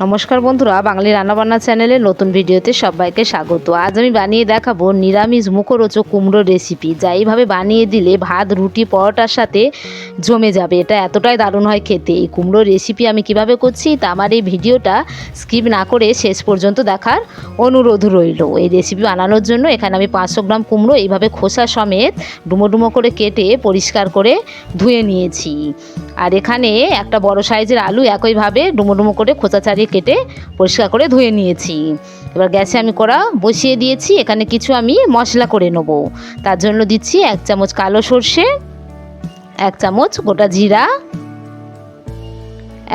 নমস্কার বন্ধুরা, বাঙালি রান্নাবান্না চ্যানেলে নতুন ভিডিওতে সবাইকে স্বাগত। আজ আমি বানিয়ে দেখাবো নিরামিষ মুখরোচক কুমড়ো রেসিপি যা এইভাবে বানিয়ে দিলে ভাত, রুটি, পরোটার সাথে জমে যাবে। এটা এতটাই দারুণ হয় খেতে। এই কুমড়ো রেসিপি আমি কীভাবে করছি তা আমার এই ভিডিওটা স্কিপ না করে শেষ পর্যন্ত দেখার অনুরোধ রইল। এই রেসিপি বানানোর জন্য এখানে আমি পাঁচশো গ্রাম কুমড়ো এইভাবে খোসা সমেত ডুমো ডুমো করে কেটে পরিষ্কার করে ধুয়ে নিয়েছি। আর এখানে একটা বড় সাইজের আলু একইভাবে ডুমো ডুমো করে খোঁচা ছাড়িয়ে কেটে পরিষ্কার করে ধুয়ে নিয়েছি। এবার গ্যাসে আমি কড়া বসিয়ে দিয়েছি, এখানে কিছু আমি মশলা করে নেব। তার জন্য দিচ্ছি এক চামচ কালো সর্ষে, এক চামচ গোটা জিরা,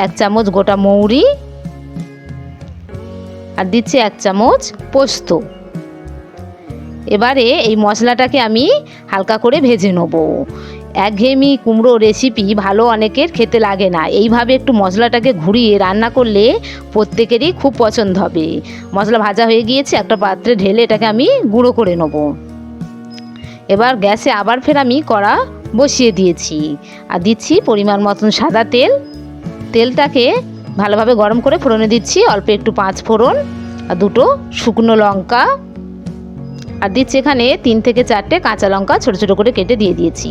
এক চামচ গোটা মৌরি আর দিচ্ছি এক চামচ পোস্ত। এবারে এই মশলাটাকে আমি হালকা করে ভেজে নেব। একঘেয়েমি কুমড়ো রেসিপি ভালো অনেকের খেতে লাগে না। এইভাবে একটু মশলাটাকে ঘুরিয়ে রান্না করলে প্রত্যেকেরই খুব পছন্দ হবে। মশলা ভাজা হয়ে গিয়েছে, একটা পাত্রে ঢেলে এটাকে আমি গুঁড়ো করে নেব। এবার গ্যাসে আবার ফের আমি কড়া বসিয়ে দিয়েছি। আর দিচ্ছি পরিমাণ মতন সাদা তেল। তেলটাকে ভালোভাবে গরম করে ফোড়নে দিচ্ছি, অল্প একটু পাঁচ ফোড়ন আর দুটো শুকনো লঙ্কা আর দিচ্ছি এখানে তিন থেকে চারটে কাঁচা লঙ্কা ছোটো ছোটো করে কেটে দিয়ে দিয়েছি।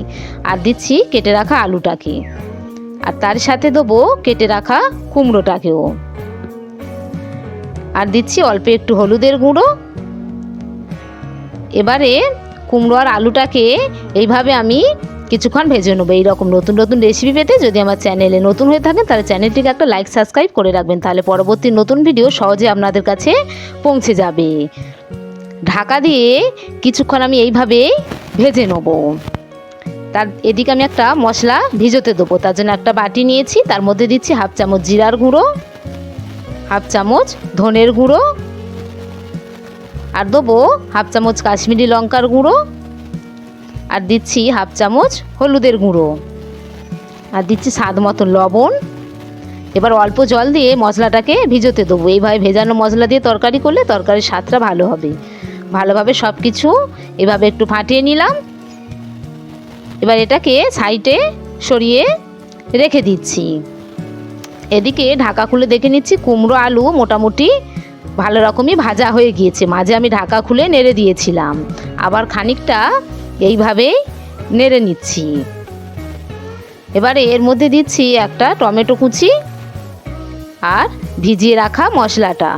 আর দিচ্ছি কেটে রাখা আলুটাকে। আর তার সাথে দেবো কেটে রাখা কুমড়োটাকেও। আর দিচ্ছি অল্প একটু হলুদের গুঁড়ো। এবারে কুমড়ো আর আলুটাকে এইভাবে আমি কিছুক্ষণ ভেজে নেব। এইরকম নতুন নতুন রেসিপি পেতে যদি আমার চ্যানেলে নতুন হয়ে থাকেন, তাহলে চ্যানেলটিকে একটা লাইক সাবস্ক্রাইব করে রাখবেন। তাহলে পরবর্তী নতুন ভিডিও সহজে আপনাদের কাছে পৌঁছে যাবে। ঢাকা দিয়ে কিছুক্ষণ আমি এইভাবে ভেজে নেব। তার এদিকে আমি একটা মশলা ভিজোতে দেবো। তার জন্য একটা বাটি নিয়েছি, তার মধ্যে দিচ্ছি হাফ চামচ জিরার গুঁড়ো, হাফ চামচ ধনের গুঁড়ো, আর দেবো হাফ চামচ কাশ্মীরি লঙ্কার গুঁড়ো, আর দিচ্ছি হাফ চামচ হলুদের গুঁড়ো, আর দিচ্ছি স্বাদ মতো লবণ। এবার অল্প জল দিয়ে মশলাটাকে ভিজোতে দেবো। এইভাবে ভেজানো মশলা দিয়ে তরকারি করলে তরকারির স্বাদটা ভালো হবে। ভালোভাবে সব কিছু এভাবে একটু ফাটিয়ে নিলাম। এবার এটাকে সাইডে সরিয়ে রেখে দিচ্ছি। এদিকে ঢাকা খুলে দেখে নিচ্ছি কুমড়ো আলু মোটামুটি ভালো রকমই ভাজা হয়ে গিয়েছে। মাঝে আমি ঢাকা খুলে নেড়ে দিয়েছিলাম। আবার খানিকটা এইভাবেই নেড়ে নিচ্ছি। এবারে এর মধ্যে দিচ্ছি একটা টমেটো কুচি আর ভিজিয়ে রাখা মশলাটা।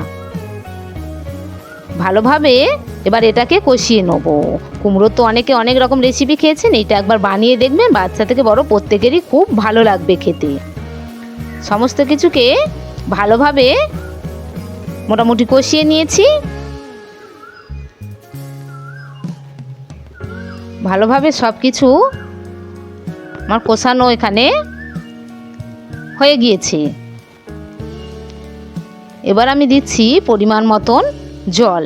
ভালোভাবে এবার এটাকে কষিয়ে নেব। কুমড়োর তো অনেকে অনেক রকম রেসিপি খেয়েছেন এটা একবার বানিয়ে দেখবেন, বাচ্চা থেকে বড় প্রত্যেকেরই খুব ভালো লাগবে খেতে। সমস্ত কিছুকে ভালোভাবে মোটামুটি কষিয়ে নিয়েছি। ভালোভাবে সব কিছু আমার কষানো এখানে হয়ে গিয়েছে। এবার আমি দিচ্ছি পরিমাণ মতন জল।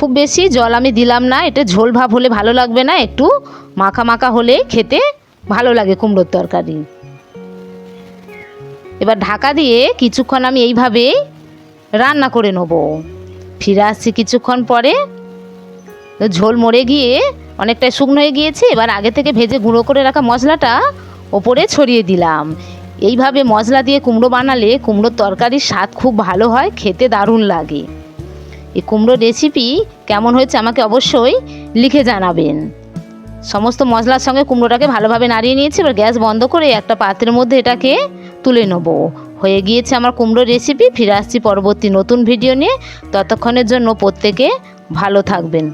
খুব বেশি জল আমি দিলাম না, এটা ঝোল ভাব হলে ভালো লাগবে না, একটু মাখা মাখা হলে খেতে ভালো লাগে কুমড়োর তরকারি। এবার ঢাকা দিয়ে কিছুক্ষণ আমি এইভাবে রান্না করে নেব। ফিরে আসছি কিছুক্ষণ পরে, ঝোল মরে গিয়ে অনেকটাই শুকনো হয়ে গিয়েছে, এবার আগে থেকে ভেজে গুঁড়ো করে রাখা মশলাটা ওপরে ছড়িয়ে দিলাম। এইভাবে মশলা দিয়ে কুমড়ো বানালে কুমড়োর তরকারির স্বাদ খুব ভালো হয়, খেতে দারুণ লাগে। এই কুমড়ো রেসিপি কেমন হয়েছে আমাকে অবশ্যই লিখে জানাবেন। সমস্ত মশলার সঙ্গে কুমড়োটাকে ভালোভাবে নাড়িয়ে নিয়েছি, এবার গ্যাস বন্ধ করে একটা পাত্রের মধ্যে এটাকে তুলে নেব। হয়ে গিয়েছে আমার কুমড়ো রেসিপি ফিরে আসছি পরবর্তী নতুন ভিডিও নিয়ে। ততক্ষণের জন্য প্রত্যেকে ভালো থাকবেন।